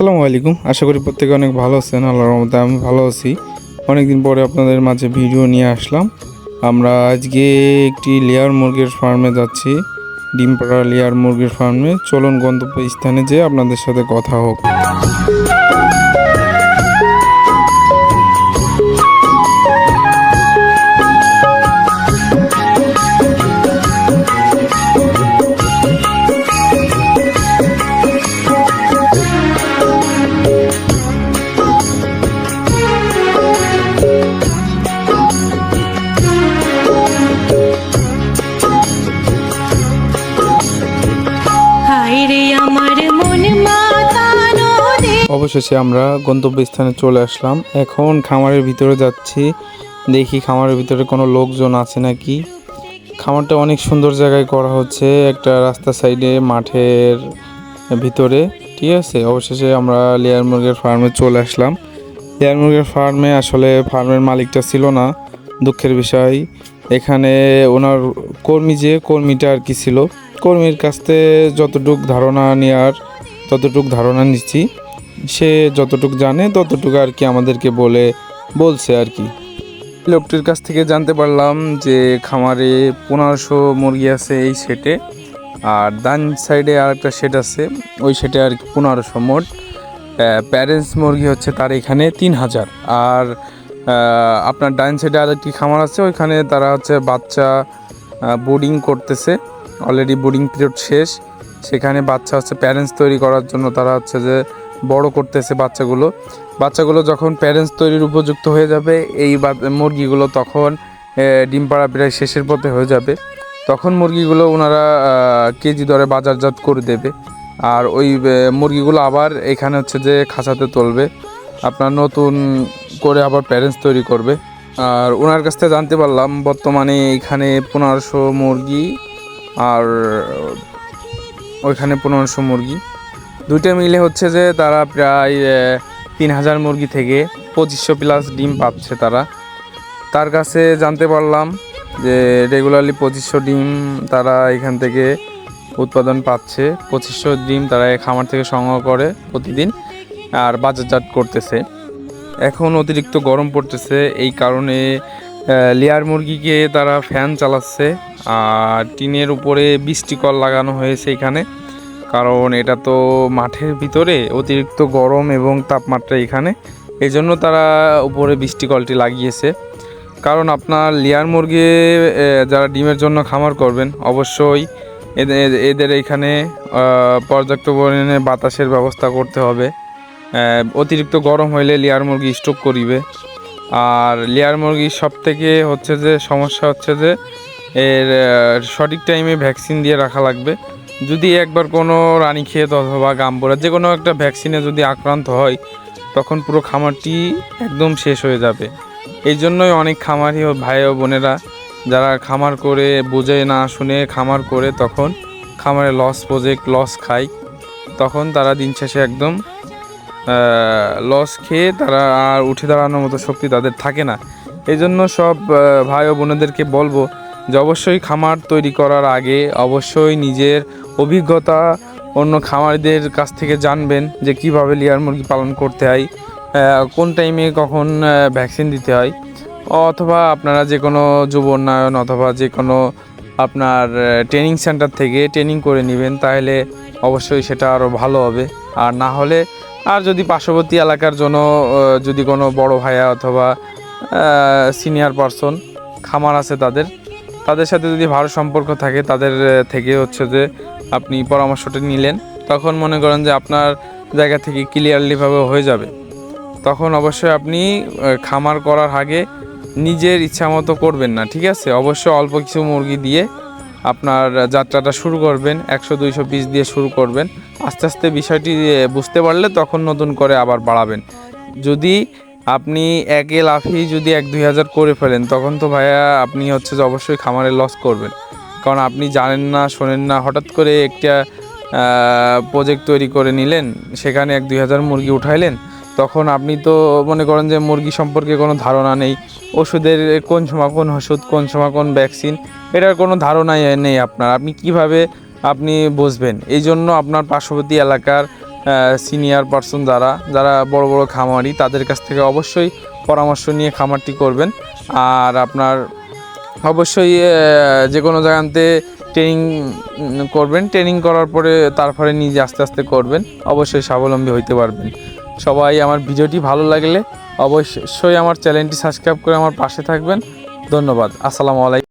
আসসালামু আলাইকুম। আশা করি প্রত্যেকে অনেক ভালো আছেন, আল্লাহর রহমতে আমি ভালো আছি। অনেকদিন পরে আপনাদের মাঝে ভিডিও নিয়ে আসলাম। আমরা আজকে একটি লেয়ার মুরগির ফার্মে যাচ্ছি। ডিম পাড়া লেয়ার মুরগির ফার্মে। চলুন গন্তব্য স্থানে যেয়ে আপনাদের সাথে কথা হোক। অবশেষে আমরা গন্তব্য স্থানে চলে আসলাম। এখন খামারের ভিতরে যাচ্ছি। দেখি খামারের ভিতরে কোনো লোকজন আছে নাকি। খামারটা অনেক সুন্দর জায়গায় করা হচ্ছে একটা রাস্তা সাইডে মাঠের ভিতরে। ঠিক আছে, অবশেষে আমরা লেয়ার মুরগির ফার্মে চলে আসলাম। লেয়ার মুরগির ফার্মে আসলে ফার্মের মালিকটা ছিল না, দুঃখের বিষয়। এখানে ওনার কর্মী যে, কর্মীটা আর কি ছিল। কর্মীর কাছ থেকে যতটুক ধারণা নেওয়ার ততটুক ধারণা নিচ্ছি। সে যতটুক জানে, ততটুকু আর কি আমাদেরকে বলে, বলছে আর কি। লোকটির কাছ থেকে জানতে পারলাম যে খামারে পনেরোশো মুরগি আছে এই সেটে, আর ডান সাইডে আর একটা সেট আছে, ওই সেটে আর কি পনেরোশো মোট। প্যারেন্টস মুরগি হচ্ছে তার এখানে তিন হাজার। আর আপনার ডাইন সাইডে আর একটি খামার আছে, ওইখানে তারা হচ্ছে বাচ্চা বোর্ডিং করতেছে। অলরেডি বোর্ডিং পিরিয়ড শেষ। সেখানে বাচ্চা হচ্ছে প্যারেন্টস তৈরি করার জন্য তারা হচ্ছে যে বড় করতেছে বাচ্চাগুলো। বাচ্চাগুলো যখন প্যারেন্টস তৈরির উপযুক্ত হয়ে যাবে, এই মুরগিগুলো তখন ডিম পাড়া প্রায় শেষের পথে হয়ে যাবে। তখন মুরগিগুলো ওনারা কেজি দরে বাজারজাত করে দেবে। আর ওই মুরগিগুলো আবার এখানে হচ্ছে যে খাঁচাতে তুলবে। আপনার নতুন করে আবার প্যারেন্টস তৈরি করবে। আর ওনার কাছ থেকে জানতে পারলাম, বর্তমানে এখানে পনেরোশো মুরগি, আর ওইখানে পনেরোশো মুরগি। দুইটা মিলে হচ্ছে যে তারা প্রায় তিন হাজার মুরগি থেকে পঁচিশশো প্লাস ডিম পাচ্ছে তারা। তার কাছে জানতে পারলাম যে রেগুলারলি পঁচিশশো ডিম তারা এখান থেকে উৎপাদন পাচ্ছে। পঁচিশশো ডিম তারা খামার থেকে সংগ্রহ করে প্রতিদিন আর বাজারজাত করতেছে। এখন অতিরিক্ত গরম পড়তেছে, এই কারণে লেয়ার মুরগিকে তারা ফ্যান চালাচ্ছে। আর টিনের উপরে বৃষ্টি কল লাগানো হয়েছে এখানে। কারণ এটা তো মাঠের ভিতরে অতিরিক্ত গরম এবং তাপমাত্রা এখানে। এই জন্য তারা উপরে বৃষ্টি কলটি লাগিয়েছে। কারণ আপনার লেয়ার মুরগি যারা ডিমের জন্য খামার করবেন, অবশ্যই এদের এদের এখানে পর্যাপ্ত পরিমাণে বাতাসের ব্যবস্থা করতে হবে। অতিরিক্ত গরম হইলে লেয়ার মুরগি স্ট্রোক করিবে। আর লেয়ার মুরগির সব থেকে হচ্ছে যে, সমস্যা হচ্ছে যে, এর সঠিক টাইমে ভ্যাকসিন দিয়ে রাখা লাগবে। যদি একবার কোনো রানীক্ষেত অথবা গাম্বুরা, যে কোনো একটা ভ্যাকসিনে যদি আক্রান্ত হয়, তখন পুরো খামারটি একদম শেষ হয়ে যাবে। এই জন্যই অনেক খামারি ও ভাই ও বোনেরা, যারা খামার করে বুঝে না শুনে খামার করে তখন খামারে লস প্রজেক্ট লস খায়। তখন তারা দিন শেষে একদম লস খেয়ে তারা আর উঠে দাঁড়ানোর মতো শক্তি তাদের থাকে না। এই জন্য সব ভাই ও বোনেদেরকে বলব যে অবশ্যই খামার তৈরি করার আগে অবশ্যই নিজের অভিজ্ঞতা অন্য খামারিদের কাছ থেকে জানবেন যে কীভাবে লেয়ার মুরগি পালন করতে হয় কোন টাইমে কখন ভ্যাকসিন দিতে হয়, অথবা আপনারা যে কোনো যুব উন্নয়ন অথবা যে কোনো আপনার ট্রেনিং সেন্টার থেকে ট্রেনিং করে নেবেন, তাহলে অবশ্যই সেটা আরও ভালো হবে। আর না হলে, আর যদি পার্শ্ববর্তী এলাকার জন্য যদি কোনো বড় ভাইয়া অথবা সিনিয়র পারসন খামার আছে তাদের তাদের সাথে যদি ভালো সম্পর্ক থাকে, তাদের থেকে হচ্ছে যে আপনি পরামর্শটা নিলেন, তখন মনে করেন যে আপনার জায়গা থেকে ক্লিয়ারলিভাবে হয়ে যাবে। তখন অবশ্যই আপনি খামার করার আগে নিজের ইচ্ছা মতো করবেন না, ঠিক আছে? অবশ্যই অল্প কিছু মুরগি দিয়ে আপনার যাত্রাটা শুরু করবেন, একশো, দুইশো পিস দিয়ে শুরু করবেন। আস্তে আস্তে বিষয়টি বুঝতে পারলে তখন নতুন করে আবার বাড়াবেন। যদি আপনি একে লাফেই যদি এক, দুই হাজার করে ফেলেন, তখন তো ভাইয়া আপনি হচ্ছে যে অবশ্যই খামারে লস করবেন। কারণ আপনি জানেন না, শোনেন না, হঠাৎ করে একটা প্রজেক্ট তৈরি করে নিলেন, সেখানে এক দুই হাজার মুরগি উঠাইলেন, তখন আপনি তো মনে করেন যে মুরগি সম্পর্কে কোনো ধারণা নেই, ওষুধের কোন সময় কোন ওষুধ, কোন সময় কোন ভ্যাকসিন এটার কোনো ধারণাই নেই আপনার, আপনি কীভাবে আপনি বুঝবেন? এই জন্য আপনার পার্শ্ববর্তী এলাকার সিনিয়র পার্সন যারা যারা বড় বড় খামারি, তাদের কাছ থেকে অবশ্যই পরামর্শ নিয়ে খামারটি করবেন, আর আপনার অবশ্যই যে কোনো জায়গাতে ট্রেনিং করবেন। ট্রেনিং করার পরে তারপরে নিজে আস্তে আস্তে করবেন। অবশ্যই স্বাবলম্বী হইতে পারবেন। সবাই আমার ভিডিওটি ভালো লাগলে অবশ্যই আমার চ্যানেলটি সাবস্ক্রাইব করে আমার পাশে থাকবেন। ধন্যবাদ। আসসালামু আলাইকুম।